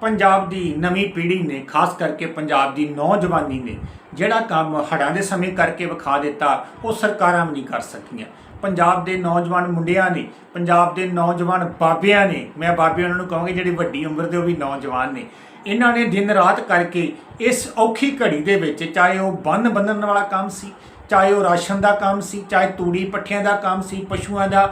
ਪੰਜਾਬ ਦੀ ਨਵੀਂ ਪੀੜ੍ਹੀ ਨੇ, ਖਾਸ ਕਰਕੇ ਪੰਜਾਬ ਦੀ ਨੌਜਵਾਨੀ ਨੇ, ਜਿਹੜਾ ਕੰਮ ਹੜ੍ਹਾਂ ਦੇ ਸਮੇਂ ਕਰਕੇ ਵਿਖਾ ਦਿੱਤਾ, ਉਹ ਸਰਕਾਰਾਂ ਵੀ ਨਹੀਂ ਕਰ ਸਕੀਆਂ। ਪੰਜਾਬ ਦੇ ਨੌਜਵਾਨ ਮੁੰਡਿਆਂ ਨੇ, ਪੰਜਾਬ ਦੇ ਨੌਜਵਾਨ ਬਾਬਿਆਂ ਨੇ, ਮੈਂ ਬਾਬੇ ਉਹਨਾਂ ਨੂੰ ਕਹਾਂਗੇ ਜਿਹੜੇ ਵੱਡੀ ਉਮਰ ਦੇ ਉਹ ਵੀ ਨੌਜਵਾਨ ਨੇ, ਇਹਨਾਂ ਨੇ ਦਿਨ ਰਾਤ ਕਰਕੇ ਇਸ ਔਖੀ ਘੜੀ ਦੇ ਵਿੱਚ ਚਾਹੇ ਉਹ ਬੰਨ ਬੰਨਣ ਵਾਲਾ ਕੰਮ ਸੀ, ਚਾਹੇ ਉਹ ਰਾਸ਼ਨ ਦਾ ਕੰਮ ਸੀ, ਚਾਹੇ ਤੂੜੀ ਪੱਠਿਆਂ ਦਾ ਕੰਮ ਸੀ, ਪਸ਼ੂਆਂ ਦਾ,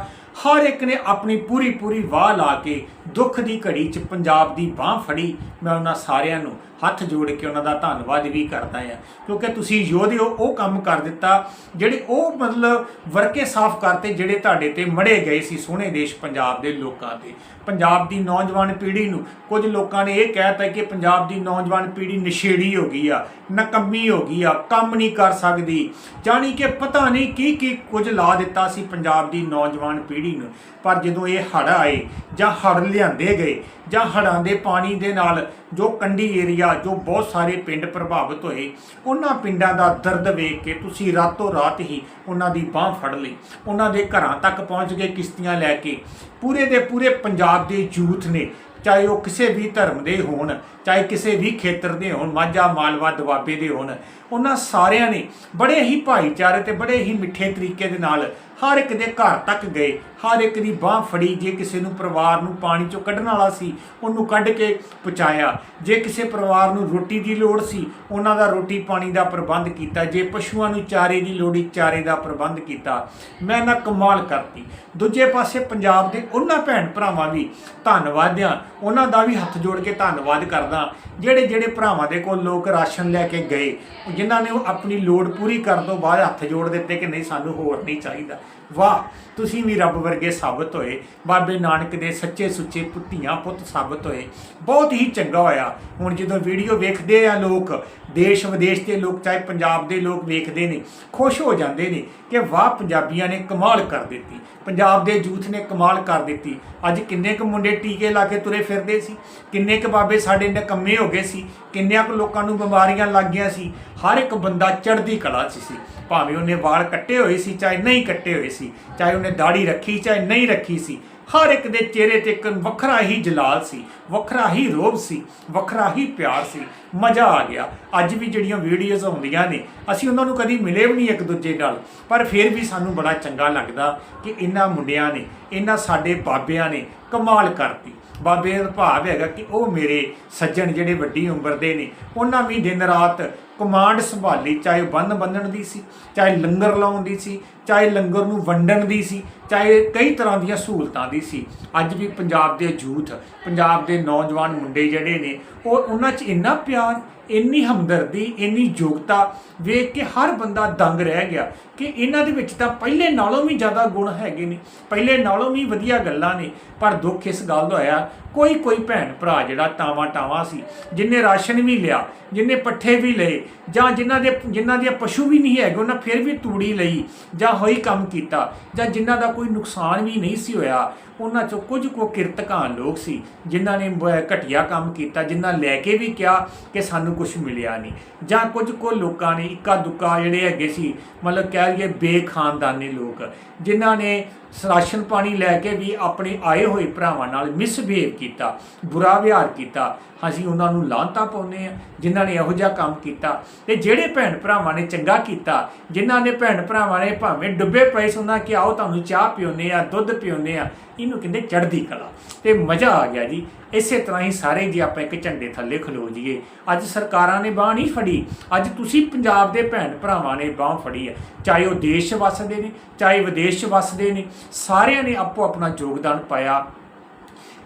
ਹਰ ਇੱਕ ਨੇ ਆਪਣੀ ਪੂਰੀ ਪੂਰੀ ਵਾਹ ਲਾ ਕੇ ਦੁੱਖ ਦੀ ਘੜੀ 'ਚ ਪੰਜਾਬ ਦੀ ਬਾਹ ਫੜੀ, ਮੈਂ ਉਹਨਾਂ ਸਾਰਿਆਂ ਨੂੰ ਹੱਥ ਜੋੜ ਕੇ ਉਹਨਾਂ ਦਾ ਧੰਨਵਾਦ ਵੀ ਕਰਦਾ ਹਾਂ। ਕਿਉਂਕਿ ਤੁਸੀਂ ਯੋਧੇ ਹੋ, ਉਹ ਕੰਮ ਕਰ ਦਿੱਤਾ, ਜਿਹੜੇ ਉਹ ਮਤਲਬ ਵਰਕੇ ਸਾਫ਼ ਕਰਤੇ, ਜਿਹੜੇ ਤੁਹਾਡੇ ਤੇ ਮੜੇ ਗਏ ਸੀ ਸੋਹਣੇ ਦੇਸ਼ ਪੰਜਾਬ ਦੇ ਲੋਕਾਂ ਤੇ ਪੰਜਾਬ ਦੀ ਨੌਜਵਾਨ ਪੀੜ੍ਹੀ ਨੂੰ ਕੁਝ ਲੋਕਾਂ ਨੇ ਇਹ ਕਹਿਤਾ ਕਿ ਪੰਜਾਬ ਦੀ ਨੌਜਵਾਨ ਪੀੜ੍ਹੀ ਨਸ਼ੇੜੀ ਹੋ ਗਈ ਆ, ਨਕੰਮੀ ਹੋ ਗਈ ਆ, ਕੰਮ ਨਹੀਂ ਕਰ ਸਕਦੀ। ਜਾਣੀ ਕਿ ਪਤਾ ਨਹੀਂ ਕੀ ਕੀ ਕੁਝ ਲਾ ਦਿੱਤਾ ਸੀ ਪੰਜਾਬ ਦੀ ਨੌਜਵਾਨ ਪੀੜ੍ਹੀ ਨੂੰ। ਪਰ ਜਦੋਂ ਇਹ ਹੜ ਆਏ ਜਾਂ ਹੜ੍ਹ ਲਿਆਂਦੇ ਗਏ ਜਾਂ ਹੜ੍ਹਾਂ ਦੇ ਪਾਣੀ ਦੇ ਨਾਲ ਜੋ ਕੰਢੀ ਏਰੀਆ, ਜੋ ਬਹੁਤ ਸਾਰੇ ਪਿੰਡ ਪ੍ਰਭਾਵਿਤ ਹੋਏ, ਉਹਨਾਂ ਪਿੰਡਾਂ ਦਾ ਦਰਦ ਵੇਖ ਕੇ ਤੁਸੀਂ ਰਾਤੋਂ ਰਾਤ ਹੀ ਉਹਨਾਂ ਦੀ ਬਾਹ ਫੜ ਲਈ। ਉਹਨਾਂ ਦੇ ਘਰਾਂ ਤੱਕ ਪਹੁੰਚ ਗਏ ਕਿਸ਼ਤੀਆਂ ਲੈ ਕੇ। ਪੂਰੇ ਦੇ ਪੂਰੇ ਪੰਜਾਬ ਦੇ ਯੂਥ ਨੇ, ਚਾਹੇ ਉਹ ਕਿਸੇ ਵੀ ਧਰਮ ਦੇ ਹੋਣ, ਚਾਹੇ ਕਿਸੇ ਵੀ ਖੇਤਰ ਦੇ ਹੋਣ, ਮਾਝਾ, ਮਾਲਵਾ, ਦੁਆਬੇ ਦੇ ਹੋਣ, ਉਹਨਾਂ ਸਾਰਿਆਂ ਨੇ ਬੜੇ ਹੀ ਭਾਈਚਾਰੇ ਤੇ ਬੜੇ ਹੀ ਮਿੱਠੇ ਤਰੀਕੇ ਦੇ ਨਾਲ ਹਰ ਇੱਕ ਦੇ ਘਰ ਤੱਕ ਗਏ। ਹਰ ਇੱਕ ਦੀ ਬਾਹ ਫੜੀ, ਜੇ ਕਿਸੇ ਨੂੰ ਪਰਿਵਾਰ ਨੂੰ ਪਾਣੀ ਚੋਂ ਕੱਢਣ ਵਾਲਾ ਸੀ, ਉਹਨੂੰ ਕੱਢ ਕੇ ਪਹੁੰਚਾਇਆ। ਜੇ ਕਿਸੇ ਪਰਿਵਾਰ ਨੂੰ ਰੋਟੀ ਦੀ ਲੋੜ ਸੀ, ਉਹਨਾਂ ਦਾ ਰੋਟੀ ਪਾਣੀ ਦਾ ਪ੍ਰਬੰਧ ਕੀਤਾ। ਜੇ ਪਸ਼ੂਆਂ ਨੂੰ ਚਾਰੇ ਦੀ ਲੋੜੀ ਚਾਰੇ ਦਾ ਪ੍ਰਬੰਧ ਕੀਤਾ। ਮੈਂ ਨਾ ਕਮਾਲ ਕਰਤੀ। ਦੂਜੇ ਪਾਸੇ ਪੰਜਾਬ ਦੇ ਉਹਨਾਂ ਭੈਣ ਭਰਾਵਾਂ ਵੀ ਧੰਨਵਾਦ ਆ ਉਹਨਾਂ ਦਾ ਵੀ ਹੱਥ ਜੋੜ ਕੇ ਧੰਨਵਾਦ ਕਰਦਾ। ਜਿਹੜੇ ਜਿਹੜੇ ਭਰਾਵਾਂ ਦੇ ਕੋਲ ਲੋਕ ਰਾਸ਼ਨ ਲੈ ਕੇ ਗਏ, ਜਿਨ੍ਹਾਂ ਨੇ ਉਹ ਆਪਣੀ ਲੋੜ ਪੂਰੀ ਕਰਨ ਤੋਂ ਬਾਅਦ ਹੱਥ ਜੋੜ ਦਿੱਤੇ ਕਿ ਨਹੀਂ, ਸਾਨੂੰ ਹੋਰ ਨਹੀਂ ਚਾਹੀਦਾ। ਵਾਹ, ਤੁਸੀਂ ਵੀ ਰੱਬ ਵਰਗੇ ਸਾਬਤ ਹੋਏ। ਬਾਬੇ ਨਾਨਕ ਦੇ ਸੱਚੇ ਸੁੱਚੇ ਪੁੱਤੀਆਂ ਪੁੱਤ ਸਾਬਤ ਹੋਏ। ਬਹੁਤ ਹੀ ਚੰਗਾ ਹੋਇਆ। ਹੁਣ ਜਦੋਂ ਵੀਡੀਓ ਵੇਖਦੇ ਆ ਲੋਕ, ਦੇਸ਼ ਵਿਦੇਸ਼ ਦੇ ਲੋਕ, ਚਾਹੇ ਪੰਜਾਬ ਦੇ ਲੋਕ ਵੇਖਦੇ ਨੇ, ਖੁਸ਼ ਹੋ ਜਾਂਦੇ ਨੇ ਕਿ ਵਾਹ, ਪੰਜਾਬੀਆਂ ਨੇ ਕਮਾਲ ਕਰ ਦਿੱਤੀ। ਪੰਜਾਬ ਦੇ ਯੂਥ ਨੇ ਕਮਾਲ ਕਰ ਦਿੱਤੀ। ਅੱਜ ਕਿੰਨੇ ਕੁ ਮੁੰਡੇ ਟੀਕੇ ਲਾ ਕੇ ਤੁਰੇ ਫਿਰਦੇ ਸੀ? ਕਿੰਨੇ ਕੁ ਬਾਬੇ ਸਾਡੇ ਨਕੰਮੇ ਹੋ ਗਏ ਸੀ? ਕਿੰਨਿਆਂ ਕੁ ਲੋਕਾਂ ਨੂੰ ਬਿਮਾਰੀਆਂ ਲੱਗ ਗਈਆਂ ਸੀ? ਹਰ ਇੱਕ ਬੰਦਾ ਚੜ੍ਹਦੀ ਕਲਾ 'ਚ ਸੀ। ਭਾਵੇਂ ਉਹਨੇ ਵਾਲ ਕੱਟੇ ਹੋਏ ਸੀ, ਚਾਹੇ ਨਹੀਂ ਕੱਟੇ ਹੋਏ ਸੀ, ਚਾਹੇ ਉਹਨੇ ਦਾੜੀ ਰੱਖੀ, ਚਾਹੇ ਨਹੀਂ ਰੱਖੀ ਸੀ, ਹਰ ਇੱਕ ਦੇ ਚਿਹਰੇ ਤੇ ਇੱਕ ਵੱਖਰਾ ਹੀ ਜਲਾਲ ਸੀ, ਵੱਖਰਾ ਹੀ ਰੋਬ ਸੀ, ਵੱਖਰਾ ਹੀ ਪਿਆਰ ਸੀ, ਮਜ਼ਾ ਆ ਗਿਆ। ਅੱਜ ਵੀ ਜਿਹੜੀਆਂ ਵੀਡੀਓਜ਼ ਆਉਂਦੀਆਂ ਨੇ, ਅਸੀਂ ਉਹਨਾਂ ਨੂੰ ਕਦੀ ਮਿਲੇ ਵੀ ਨਹੀਂ ਇੱਕ ਦੂਜੇ ਨਾਲ, ਪਰ ਫਿਰ ਵੀ ਸਾਨੂੰ ਬੜਾ ਚੰਗਾ ਲੱਗਦਾ ਕਿ ਇਹਨਾਂ ਮੁੰਡਿਆਂ ਨੇ, ਇਹਨਾਂ ਸਾਡੇ ਬਾਬਿਆਂ ਨੇ ਕਮਾਲ ਕਰਤੀ। ਬਾਬੇ ਦਾ ਭਾਵ ਹੈਗਾ ਕਿ ਉਹ ਮੇਰੇ ਸੱਜਣ ਜਿਹੜੇ ਵੱਡੀ ਉਮਰ ਦੇ ਨੇ, ਉਹਨਾਂ ਵੀ ਦਿਨ ਰਾਤ ਕਮਾਂਡ ਸੰਭਾਲੀ, ਚਾਹੇ ਬੰਨ ਬੰਨਣ ਦੀ ਸੀ, ਚਾਹੇ ਲੰਗਰ ਲਾਉਣ ਦੀ ਸੀ, ਚਾਹੇ ਲੰਗਰ ਨੂੰ ਵੰਡਣ ਦੀ ਸੀ, ਚਾਹੇ ਕਈ ਤਰ੍ਹਾਂ ਦੀਆਂ ਸਹੂਲਤਾਂ ਦੀ ਸੀ। ਅੱਜ ਵੀ ਪੰਜਾਬ ਦੇ ਯੂਥ, ਪੰਜਾਬ ਦੇ ਨੌਜਵਾਨ ਮੁੰਡੇ ਜਿਹੜੇ ਨੇ, ਉਹ ਉਹਨਾਂ 'ਚ ਇੰਨਾ ਪਿਆਰ, ਇੰਨੀ ਹਮਦਰਦੀ, ਇੰਨੀ ਯੋਗਤਾ ਵੇਖ ਕੇ ਹਰ ਬੰਦਾ ਦੰਗ ਰਹਿ ਗਿਆ ਕਿ ਇਹਨਾਂ ਦੇ ਵਿੱਚ ਤਾਂ ਪਹਿਲੇ ਨਾਲੋਂ ਵੀ ਜ਼ਿਆਦਾ ਗੁਣ ਹੈਗੇ ਨੇ, ਪਹਿਲੇ ਨਾਲੋਂ ਵੀ ਵਧੀਆ ਗੱਲਾਂ ਨੇ, ਪਰ ਦੁੱਖ ਇਸ ਗੱਲ ਦਾ ਹੋਇਆ ਕੋਈ ਕੋਈ ਭੈਣ ਭਰਾ ਜਿਹੜਾ ਟਾਵਾ ਟਾਵਾ ਸੀ, ਜਿਨੇ ਰਾਸ਼ਨ ਵੀ ਲਿਆ, ਜਿਨੇ ਪੱਠੇ ਵੀ ਲਏ ਜਾਂ ਜਿਨ੍ਹਾਂ ਦੇ ਜਿਨ੍ਹਾਂ ਦੇ ਪਸ਼ੂ ਵੀ ਨਹੀਂ ਹੈਗੇ, ਉਹਨਾਂ ਫਿਰ ਵੀ ਤੂੜੀ ਲਈ ਜਾਂ ਹੋਈ ਕੰਮ ਕੀਤਾ, ਜਾਂ ਜਿਨ੍ਹਾਂ ਦਾ ਕੋਈ ਨੁਕਸਾਨ ਵੀ ਨਹੀਂ ਸੀ ਹੋਇਆ, ਉਹਨਾਂ ਚੋਂ ਕੁਝ ਕੋ ਕਿਰਤਕਾਨ ਲੋਕ ਸੀ, ਜਿਨ੍ਹਾਂ ਨੇ ਬ- ਘਟੀਆ ਕੰਮ ਕੀਤਾ, ਜਿਨ੍ਹਾਂ ਲੈ ਕੇ ਵੀ ਕਿਹਾ ਕਿ ਸਾਨੂੰ ਕੁਝ ਮਿਲਿਆ ਨਹੀਂ। ਜਾਂ ਕੁਝ ਕੋ ਲੋਕਾਂ ਨੇ ਇੱਕਾ ਦੁੱਕਾ ਜਿਹੜੇ ਹੈਗੇ ਸੀ, ਮਤਲਬ ਕਹਿ ਲਈਏ ਬੇਖਾਨਦਾਨੀ ਲੋਕ, ਜਿਨ੍ਹਾਂ ਨੇ ਰਾਸ਼ਨ ਪਾਣੀ ਲੈ ਕੇ ਵੀ ਆਪਣੇ ਆਏ ਹੋਏ ਭਰਾਵਾਂ ਨਾਲ ਮਿਸਬਿਹੇਵ ਕੀਤਾ, ਬੁਰਾ ਵਿਹਾਰ ਕੀਤਾ, ਅਸੀਂ ਉਹਨਾਂ ਨੂੰ ਲਾਂਤਾ ਪਾਉਂਦੇ ਆ ਜਿਨ੍ਹਾਂ ਨੇ ਇਹੋ ਜਿਹਾ ਕੰਮ ਕੀਤਾ ਤੇ ਜਿਹੜੇ ਭੈਣ ਭਰਾਵਾਂ ਨੇ ਚੰਗਾ ਕੀਤਾ, ਜਿਨ੍ਹਾਂ ਨੇ ਭੈਣ ਭਰਾਵਾਂ ਨੇ ਭਾਵੇਂ ਡੁੱਬੇ ਪਏ ਸੀ ਕਿ ਆਓ ਤੁਹਾਨੂੰ ਚਾਹ ਪਿਉਨੇ ਆ ਦੁੱਧ ਪਿਉਨੇ ਆ ਇਹਨੂੰ ਕਹਿੰਦੇ ਚੜ੍ਹਦੀ ਕਲਾ। ਤੇ ਮਜ਼ਾ ਆ ਗਿਆ ਜੀ। ਇਸੇ ਤਰ੍ਹਾਂ ਹੀ ਸਾਰੇ ਜੀ ਆਪਾਂ ਇੱਕ ਝੰਡੇ ਥੱਲੇ ਖਲੋ ਜੀਏ ਅੱਜ ਸਰਕਾਰਾਂ ਨੇ ਬਾਹ ਨਹੀਂ ਫੜੀ। ਅੱਜ ਤੁਸੀਂ ਪੰਜਾਬ ਦੇ ਭੈਣ ਭਰਾਵਾਂ ਨੇ ਬਾਹ ਫੜੀ ਹੈ। ਚਾਹੇ ਉਹ ਦੇਸ਼ 'ਚ ਵੱਸਦੇ ਨੇ, ਚਾਹੇ ਵਿਦੇਸ਼ 'ਚ ਵੱਸਦੇ ਨੇ, ਸਾਰਿਆਂ ਨੇ ਆਪੋ ਆਪਣਾ ਯੋਗਦਾਨ ਪਾਇਆ।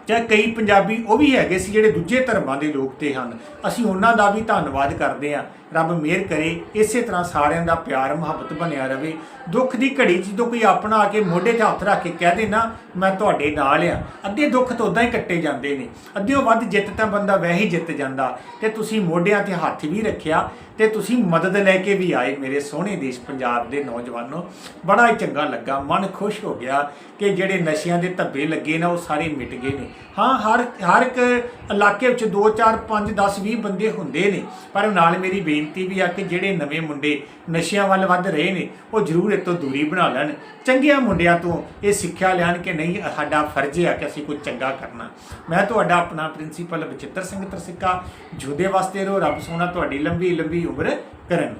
ਜਾਂ ਕਈ ਪੰਜਾਬੀ ਉਹ ਵੀ ਹੈਗੇ ਸੀ ਜਿਹੜੇ ਦੂਜੇ ਧਰਮਾਂ ਦੇ ਲੋਕ ਤੇ ਹਨ। ਅਸੀਂ ਉਹਨਾਂ ਦਾ ਵੀ ਧੰਨਵਾਦ ਕਰਦੇ ਹਾਂ। ਰੱਬ ਮਿਹਰ ਕਰੇ, ਇਸੇ ਤਰ੍ਹਾਂ ਸਾਰਿਆਂ ਦਾ ਪਿਆਰ, ਮੁਹੱਬਤ ਬਣਿਆ ਰਵੇ। ਦੁੱਖ ਦੀ ਘੜੀ 'ਚ ਜਦੋਂ ਕੋਈ ਆਪਣਾ ਆ ਕੇ ਮੋਢੇ ਤੇ ਹੱਥ ਰੱਖ ਕੇ ਕਹਿ ਦੇ ਨਾ, ਮੈਂ ਤੁਹਾਡੇ ਨਾਲ ਆ। ਅੱਧੇ ਦੁੱਖ ਤਾਂ ਉਦਾਂ ਹੀ ਕੱਟੇ ਜਾਂਦੇ ਨੇ। ਅੱਧਿਓਂ ਵੱਧ ਜਿੱਤ ਤਾਂ ਬੰਦਾ ਵੈਸੇ ਹੀ ਜਿੱਤ ਜਾਂਦਾ। ਤੇ ਤੁਸੀਂ ਮੋਢਿਆਂ ਤੇ ਹੱਥ ਵੀ ਰੱਖਿਆ, ਤੇ ਤੁਸੀਂ ਮਦਦ ਲੈ ਕੇ ਵੀ ਆਏ ਮੇਰੇ ਸੋਹਣੇ ਦੇਸ਼ ਪੰਜਾਬ ਦੇ ਨੌਜਵਾਨੋ। ਬੜਾ ਹੀ ਚੰਗਾ ਲੱਗਾ, ਮਨ ਖੁਸ਼ ਹੋ ਗਿਆ ਕਿ ਜਿਹੜੇ ਨਸ਼ਿਆਂ ਦੇ ਧੱਬੇ ਲੱਗੇ ਨਾ, ਉਹ ਸਾਰੇ ਮਿਟ ਗਏ ਨੇ। ਹਾਂ, ਹਰ ਹਰ ਇੱਕ ਇਲਾਕੇ ਵਿੱਚ 2 4 5 10 20 ਬੰਦੇ ਹੁੰਦੇ ਨੇ, ਪਰ ਨਾਲ ਮੇਰੀ ਬੇਨਤੀ ਵੀ ਆ ਕਿ ਜਿਹੜੇ ਨਵੇਂ ਮੁੰਡੇ ਨਸ਼ਿਆਂ ਵੱਲ ਵੱਧ ਰਹੇ ਨੇ, ਉਹ ਜ਼ਰੂਰ ਇਹ ਤੋਂ ਦੂਰੀ ਬਣਾ ਲੈਣ। ਚੰਗਿਆਂ ਮੁੰਡਿਆਂ ਤੋਂ ਇਹ ਸਿੱਖਿਆ ਲੈਣ ਕਿ ਨਹੀਂ, ਸਾਡਾ ਫਰਜ਼ ਹੈ ਕਿ ਅਸੀਂ ਕੁਝ ਚੰਗਾ ਕਰਨਾ। ਮੈਂ ਤੁਹਾਡਾ ਆਪਣਾ ਪ੍ਰਿੰਸੀਪਲ ਬਚਿੱਤਰ ਸਿੰਘ ਤਰਸਿੱਕਾ, ਜੁਦੇ ਵਾਸਤੇ ਰੋ ਰੱਬ ਸੋਨਾ ਤੁਹਾਡੀ ਲੰਬੀ ਲੰਬੀ ਉਮਰ ਕਰਨ।